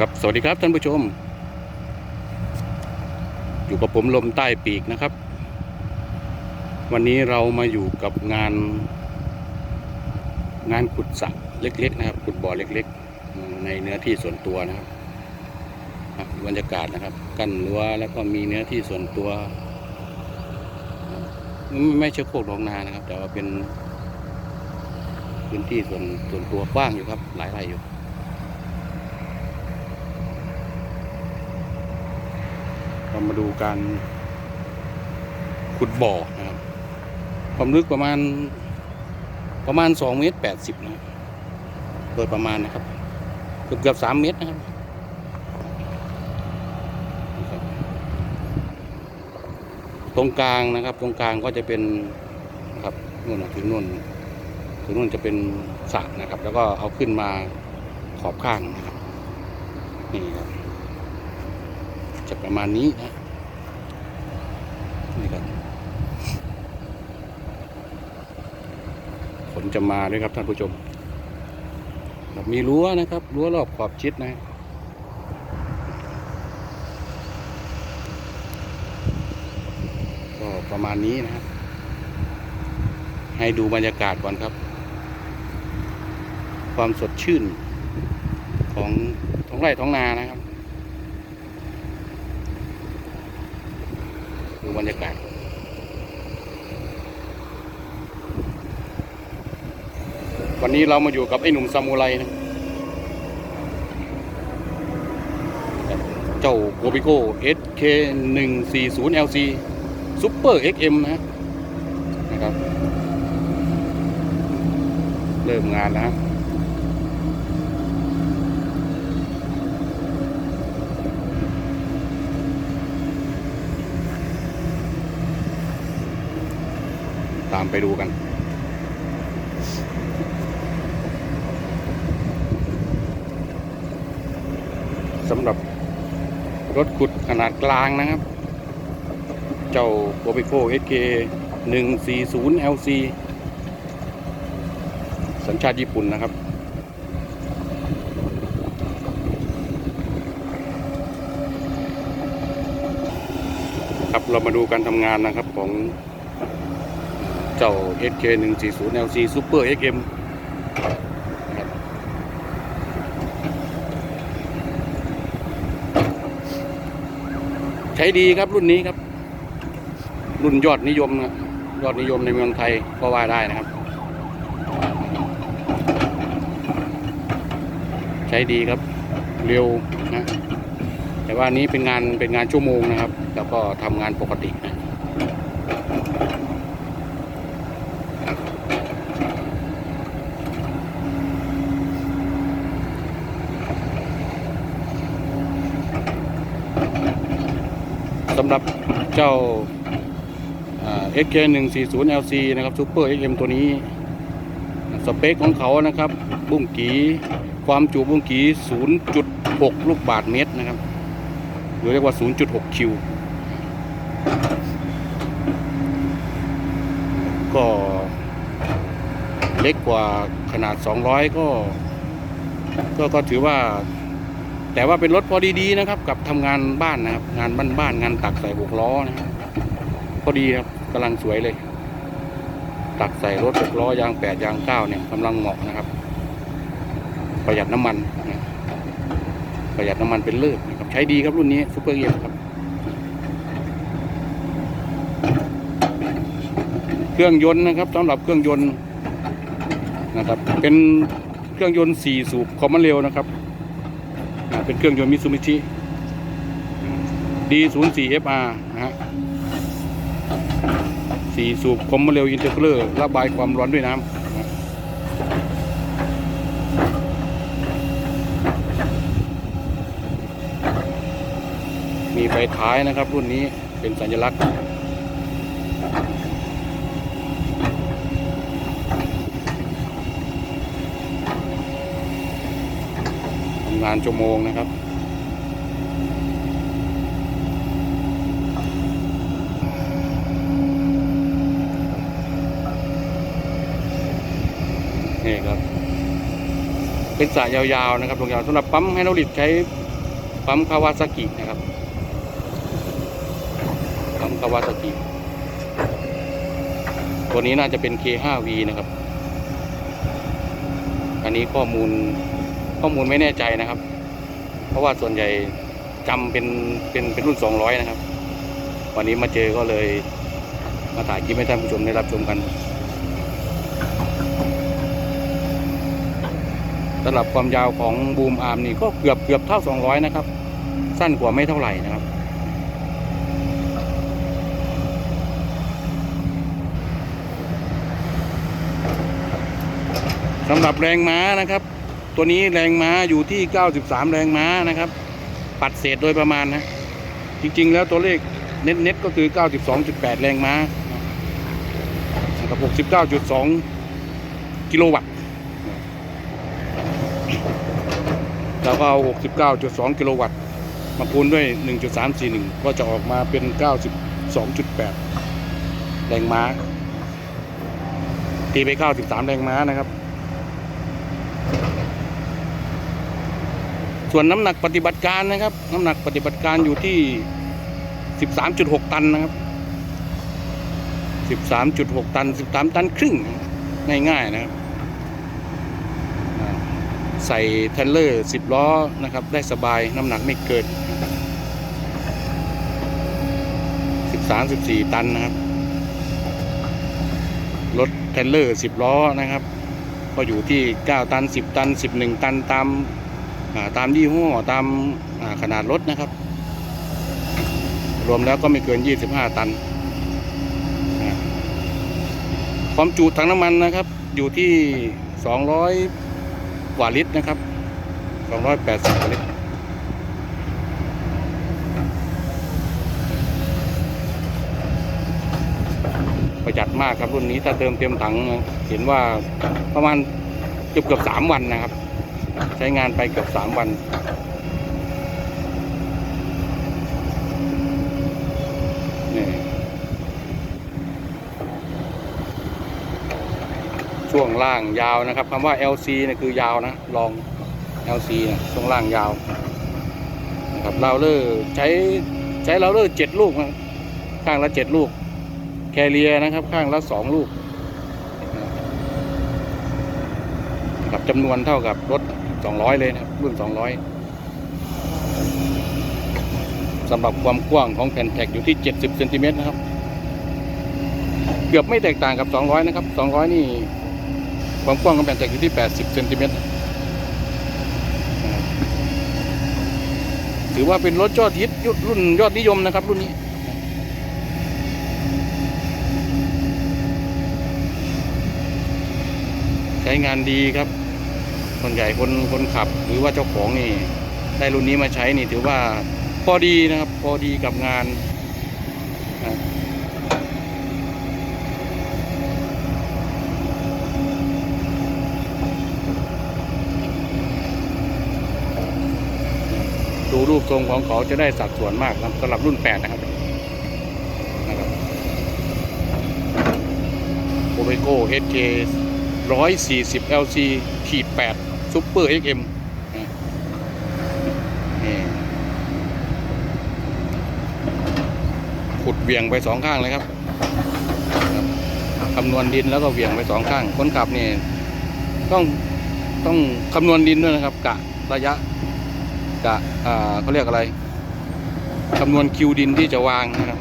ครับสวัสดีครับท่านผู้ชม อยู่กับผมลมใต้ปีกนะครับ วันนี้เรามาอยู่กับงาน งานขุดสระเล็กๆ นะครับ ขุดบ่อเล็กๆ ในเนื้อที่ส่วนตัวนะครับบรรยากาศนะครับ กั้นรั้วแล้วก็มีเนื้อที่ส่วนตัว ไม่ไม่ใช่โคกหนองนานะครับ แต่ว่าเป็นพื้นที่ส่วนส่วนตัวกว้างอยู่ครับ หลายไร่อยู่ เรามาดูการขุดบ่อนะครับ ความลึกประมาณประมาณสองเมตรแปดสิบนะโดยประมาณนะครับ เกือบเกือบสามเมตรนะครับตรงกลางนะครับ ตรงกลางก็จะเป็นนะครับนู่นถึงนู่นถึงนู่นจะเป็นสระนะครับ แล้วก็เอาขึ้นมาขอบข้างนะครับนี่ครับ ประมาณนี้นะนี่ครับฝนจะมาด้วยครับท่านผู้ชมมีรั้วนะครับ รั้วรอบขอบชิดนะก็ประมาณนี้นะครับให้ดูบรรยากาศก่อนครับ ความสดชื่นของท้องไร่ท้องนานะครับ บรรยากาศวันนี้เรามาอยู่กับไอ้หนุ่มซามูไรนะเจ้าโกบิโก้ SK 1 4 0 LC Super XM นะฮะนะครับ เริ่มงานแล้วามไปดูกัน สำหรับรถขุดขนาดกลางนะครับ เจ้าโ o บิโ o SK 140 LC สัญชาติญี่ปุ่นนะครับครับเรามาดูการทำงานนะครับของ เจ้า SK 140 LC Super XM นะครับใช้ดีครับรุ่นนี้ครับ รุ่นยอดนิยมนะยอดนิยมในเมืองไทยก็ว่าได้นะครับ ใช้ดีครับเร็วนะแต่ว่านี้เป็นงานเป็นงานชั่วโมงนะครับ แล้วก็ทำงานปกตินะ สำหรับเจ้าอ่า SK 1 4 0 LC นะครับ Super XM ตัวนี้ สเปคของเขานะครับ บุ้งกีความจุบุ้งกี 0.6 ลูกบาทเมตรนะครับ หรือเรียกว่า 0.6 คิว ก็เล็กกว่าขนาด 200 ก็ ก็ก็ถือว่า แต่ว่าเป็นรถพอดีๆนะครับ กับทำงานบ้านนะครับ งานบ้านๆงานตักใส่หกล้อนะครับพอดีครับกำลังสวยเลย ตักใส่รถหกล้อยางแปดยางเก้าเนี่ยกำลังเหมาะนะครับ ประหยัดน้ำมันนะประหยัดน้ำมันเป็นเลิศนะครับใช้ดีครับรุ่นนี้ซูเปอร์เอ็มครับ เครื่องยนต์นะครับสำหรับเครื่องยนต์นะครับ เป็นเครื่องยนต์สี่สูบคอมมอนเร็วนะครับ เป็นเครื่องยนต์มิซูมิชิ D04FR นะฮะสี่สูบคอมมอนเรลอินเตอร์คูลเลอร์ระบายความร้อนด้วยน้ำมีไฟท้ายนะครับรุ่นนี้เป็นสัญลักษณ์ำงานชั่วโมงนะครับ นี่ครับ เป็นสายยาวๆนะครับตรงยาวสำหรับปั๊มไฮดรอลิกใช้ปั๊มคาวาซากินะครับปั๊มคาวาซากิตัวนี้น่าจะเป็น K5V นะครับ อันนี้ข้อมูล ข้อมูลไม่แน่ใจนะครับ เพราะว่าส่วนใหญ่จำเป็นเป็นเป็นรุ่น 200 นะครับ วันนี้มาเจอก็เลยมาถ่ายคลิปให้ท่านผู้ชมได้รับชมกันสำหรับความยาวของบูมอาร์มนี่ก็เกือบเกือบเท่า 200 นะครับ สั้นกว่าไม่เท่าไหร่นะครับ สำหรับแรงม้านะครับ ตัวนี้แรงม้าอยู่ที่ 93 แรงม้านะครับ ปัดเศษโดยประมาณนะ จริง ๆ แล้วตัวเลขเน็ตๆก็คือ 92.8 แรงม้ากับ69.2 กิโลวัตต์แล้วก็เอา 69.2 กิโลวัตต์ มาคูณด้วย 1.341 ก็จะออกมาเป็น 92.8 แรงม้า ตีไป 93 แรงม้านะครับ ส่วนน้ำหนักปฏิบัติการนะครับ น้ำหนักปฏิบัติการอยู่ที่ 13.6 ตันนะครับ 13.6 ตัน 13 ตันครึ่งง่ายๆนะครับ ใส่เทรลเลอร์ 10 ล้อนะครับ ได้สบายน้ำหนักไม่เกิน 13 14 ตันนะครับรถเทรลเลอร์ 10 ล้อนะครับ ก็อยู่ที่ 9 ตัน 10 ตัน 11 ตันตาม ตามยี่ห้อตามอ่าขนาดรถนะครับ รวมแล้วก็ไม่เกิน 25 ตันอ่าความจุถังน้ำมันนะครับ อยู่ที่ 200 กว่าลิตรนะครับ 280กว่าลิตรประหยัดมากครับรุ่นนี้ถ้าเติมเต็มถังเห็นว่าประมาณเกือบเกือบสามวันนะครับ ใช้งานไปเกือบสามวัน นี่ ช่วงล่างยาวนะครับคำว่า LC เนี่ยคือยาวนะ ลอง LC นี่ยช่วงล่างยาวนะครับเราเลอร์ใช้ใช้เราเลอร์เจ็ดลูกนะข้างละเจ็ดลูก แคเรียนะครับ ข้างละสองลูกกับจำนวนเท่ากับรถ 200 เลยนะครับ รุ่น 200สำหรับความกว้างของแผ่นแท็กอยู่ที่ 70เซนติเมตรนะครับ เกือบไม่แตกต่างกับ 200 นะครับ 200 นี่ความกว้างของแผ่นแท็กอยู่ที่ 80เซนติเมตรถือว่าเป็นรถยอดฮิตรุ่นยอดนิยมนะครับ รุ่นนี้ใช้งานดีครับ ส่วนใหญ่คนคนขับหรือว่าเจ้าของนี่ได้รุ่นนี้มาใช้นี่ถือว่าพอดีนะครับ พอดีกับงานดูรูปทรงของเขาจะได้สัดส่วนมากนะสำหรับรุ่น 8 นะครับนะครับโอเวโก้ HK 140 LC ขีด8 ซุปเปอร์ XM นะนี่ขุดเวียงไปสองข้างเลยครับคำนวณดินแล้วก็เวียงไปสองข้าง คนขับนี่ต้องต้องคำนวณดินด้วยนะครับ กะระยะกะอ่าเขาเรียกอะไรคำนวณคิวดินที่จะวางนะครับ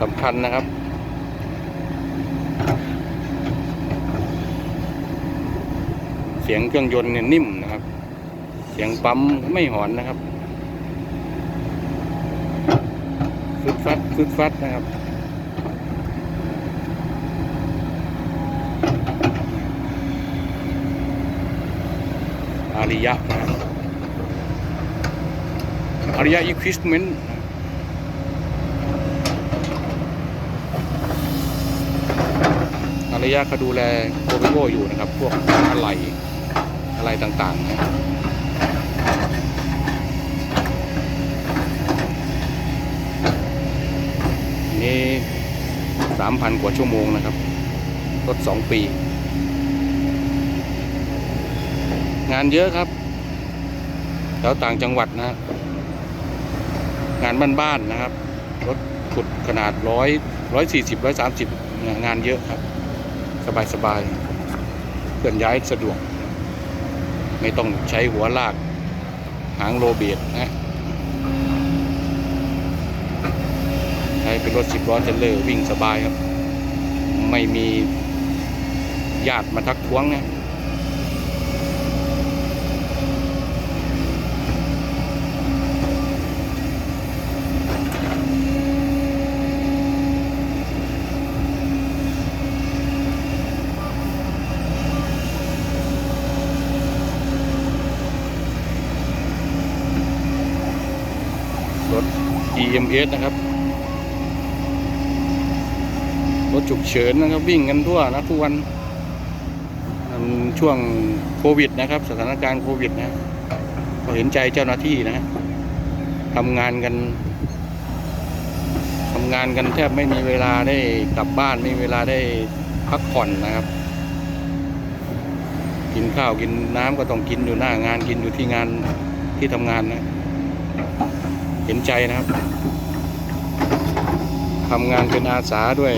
สำคัญนะครับ เสียงเครื่องยนต์เนี่ยนิ่มนะครับ เสียงปั๊มไม่หอนนะครับฟึดฟัดฟึดฟัดนะครับอาริยะนะอาริยะอีควิสเมนต์อาริยะเขาดูแลโกเบโกอยู่นะครับ พวกอะไร อะไรต่างๆนะนี่สามพันกว่าชั่วโมงนะครับ รถสองปี งานเยอะครับแถวต่างจังหวัดนะงานบ้านๆนะครับ รถขุดขนาดร้อยร้อยสี่สิบร้อยสามสิบงานเยอะครับ สบายสบายๆเคลื่อนย้ายสะดวก ไม่ต้องใช้หัวลากหางโรเบียดนะใช้เป็นรถสิบล้อเทเลอร์วิ่งสบายครับ ไม่มีญาติมาทักท้วงนะ EMS นะครับ รถฉุกเฉินนะครับวิ่งกันทั่วนะทุกวันช่วงโควิดนะครับ สถานการณ์โควิดนะก็เห็นใจเจ้าหน้าที่นะทำงานกันทำงานกันแทบไม่มีเวลาได้กลับบ้านไม่มีเวลาได้พักผ่อนนะครับกินข้าวกินน้ำก็ต้องกินอยู่หน้างานกินอยู่ที่งานที่ทำงานนะ เห็นใจนะครับ ทำงานเป็นอาสาด้วย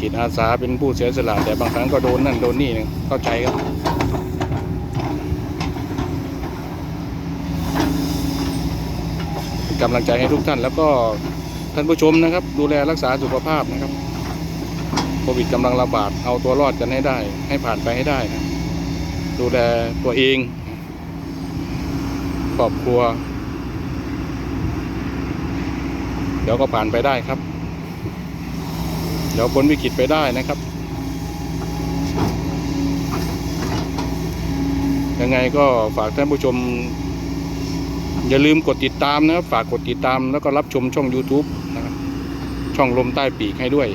จิตอาสาเป็นผู้เสียสละแต่บางครั้งก็โดนนั่นโดนนี่นะเข้าใจครับกำลังใจให้ทุกท่านแล้วก็ท่านผู้ชมนะครับ ดูแลรักษาสุขภาพนะครับโควิดกำลังระบาดเอาตัวรอดกันให้ได้ ให้ผ่านไปให้ได้นะดูแลตัวเองครอบครัว เดี๋ยวก็ผ่านไปได้ครับ เดี๋ยวพ้นวิกฤตไปได้นะครับ ยังไงก็ฝากท่านผู้ชม อย่าลืมกดติดตามนะครับ ฝากกดติดตามแล้วก็รับชมช่อง YouTube นะครับช่องลมใต้ปีกให้ด้วย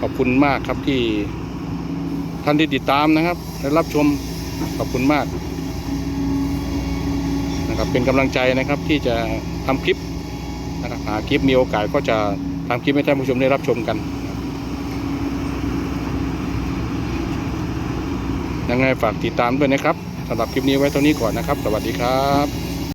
ขอบคุณมากครับที่ท่านที่ติดตามนะครับและรับชมขอบคุณมากนะครับเป็นกำลังใจนะครับที่จะทำคลิปนะครับหาคลิปมีโอกาสก็จะทำคลิปให้ท่านผู้ชมได้รับชมกัน ยังไงฝากติดตามด้วยนะครับสำหรับคลิปนี้ไว้เท่านี้ก่อนนะครับ สวัสดีครับ